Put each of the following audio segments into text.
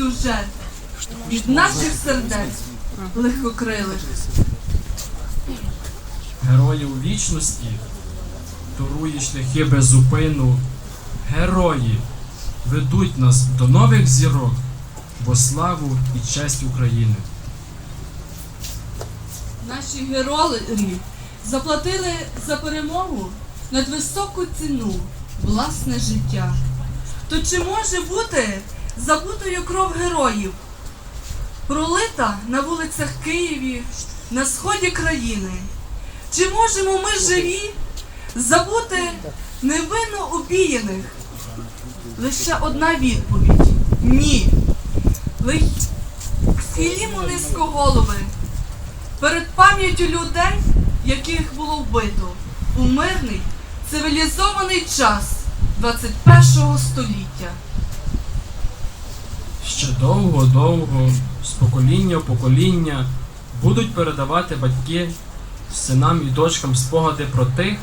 сюжет від наших сердець легкокрилих. Герої у вічності, торує шляхи без зупину. Герої ведуть нас до нових зірок, во славу і честь України. Наші герої заплатили за перемогу над високу ціну власне життя. То чи може бути забутою кров героїв, пролита на вулицях Києві, на сході країни? Чи можемо ми живі забути невинно обіяних? Лише одна відповідь ні. Схилімо низько голови перед пам'яттю людей, яких було вбито у мирний цивілізований час 21 століття. Ще довго-довго, з покоління в покоління, будуть передавати батьки синам і дочкам спогади про тих,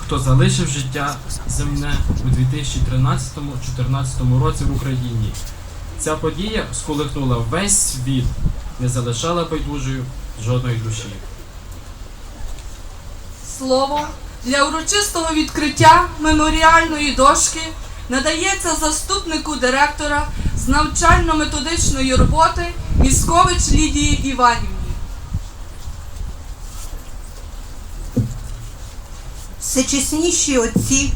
хто залишив життя земне у 2013-2014 році в Україні. Ця подія сколихнула весь світ, не залишала байдужою жодної душі. Слово для урочистого відкриття меморіальної дошки надається заступнику директора з навчально-методичної роботи Міскович Лідії Іванівні. Всечесніші отці,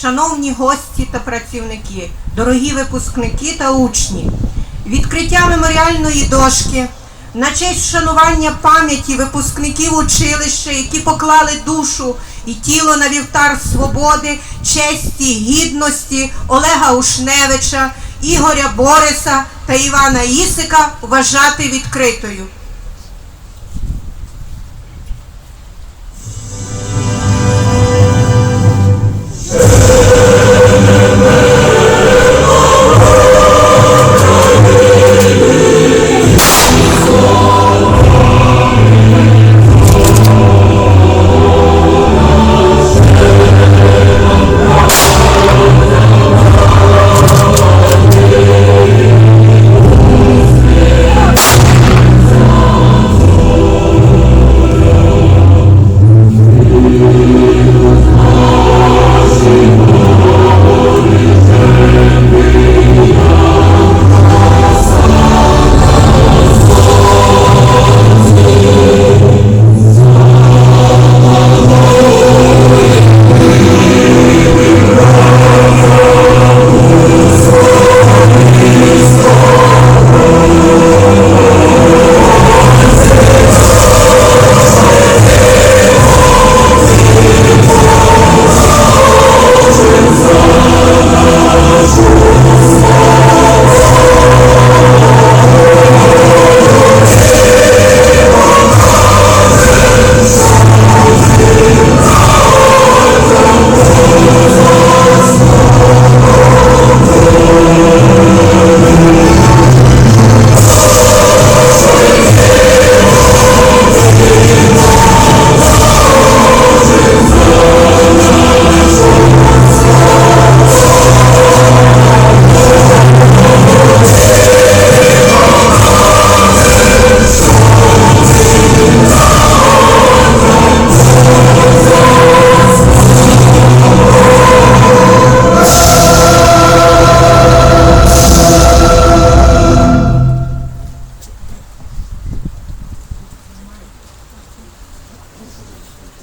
шановні гості та працівники, дорогі випускники та учні, відкриття меморіальної дошки на честь вшанування пам'яті випускників училища, які поклали душу і тіло на вівтар свободи, честі, гідності Олега Ушневича, Ігоря Бориса та Івана Ісика вважати відкритою.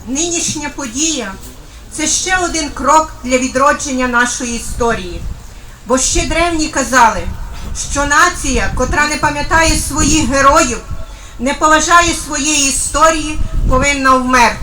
Нинішня подія це ще один крок для відродження нашої історії. Бо ще древні казали, що нація, котра не пам'ятає своїх героїв, не поважає своєї історії, повинна вмерти.